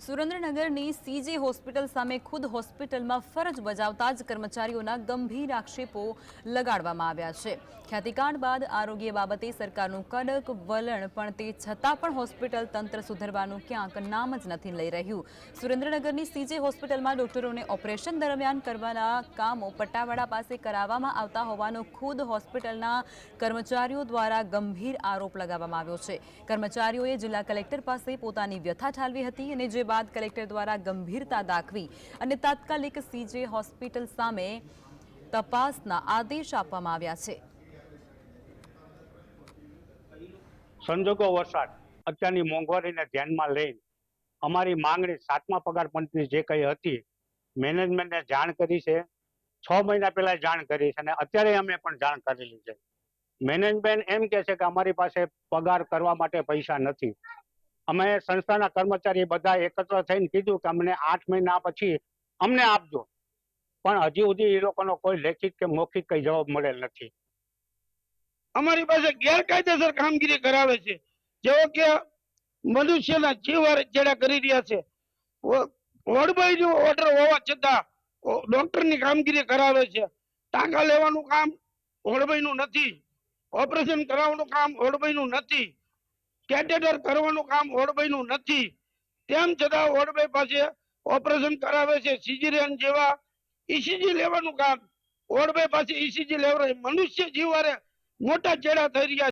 સુરેન્દ્રનગરની CJ hospital સામે ખુદ હોસ્પિટલમાં ફરજ બજાવતા જ કર્મચારીઓના ગંભીર આક્ષેપો લગાડવામાં આવ્યા છે. ખ્યાતિકાંડ બાદ આરોગ્ય બાબતે સરકારનું કડક વલણ, પણ તે છતાં પણ હોસ્પિટલ તંત્ર સુધરવાનું ક્યાંક નામ જ નથી લઈ રહ્યું. સુરેન્દ્રનગરની સીજે હોસ્પિટલમાં ડોક્ટરોને ઓપરેશન દરમિયાન કરવાના કામો પટ્ટાવાડા પાસે કરાવવામાં આવતા હોવાનો ખુદ હોસ્પિટલના કર્મચારીઓ દ્વારા ગંભીર આરોપ લગાવવામાં આવ્યો છે. કર્મચારીઓએ જિલ્લા કલેક્ટર પાસે પોતાની વ્યથા ઠાલવી હતી અને જે બાદ કલેક્ટર દ્વારા ગંભીરતા દાખવી અને તાત્કાલિક સીજે હોસ્પિટલ સામે તપાસના આદેશ આપવામાં આવ્યા છે. સંજોગો વરસાદ, અત્યારની મોંઘવારીને ધ્યાનમાં લઈ અમારી માંગણી સાતમા પગાર પંચની જે કઈ હતી, મેનેજમેન્ટને જાણ કરી છે. છ મહિના પહેલા જાણ કરી છે અને અત્યારે અમે પણ જાણ કરેલી છે. મેનેજમેન્ટ એમ કે છે કે અમારી પાસે પગાર કરવા માટે પૈસા નથી. અમે સંસ્થાના કર્મચારી બધા એકત્ર થઈને કીધું કે અમને આઠ મહિના પછી અમને આપજો. પણ હજી સુધી એ લોકોનો કોઈ લેખિત કે મૌખિક કઈ જવાબ મળેલ નથી. અમારી પાસે ગેરકાયદેસર કામગીરી કરાવે છે. જેવો કે મનુષ્યના જીવ જેડા કરી રહ્યા છે. વડભાઈ ઓર્ડર હોવા છતાં ડોક્ટરની કામગીરી કરાવે છે. ટાંકા લેવાનું કામ વડભાઈ નું નથી. ઓપરેશન કરાવવાનું કામ વડભાઈ નું નથી. કેટેટર કરવાનું કામ વડભાઈ નું નથી તેમ છતાં ઓડભાઈ પાસે ઓપરેશન કરાવે છે સિઝેરિયન જેવા ઈસીજી લેવાનું કામ ઓડભાઈ પાસે ઈસીજી લેવડાવે મનુષ્ય જીવારે મોટા ચેડા થઈ રહ્યા.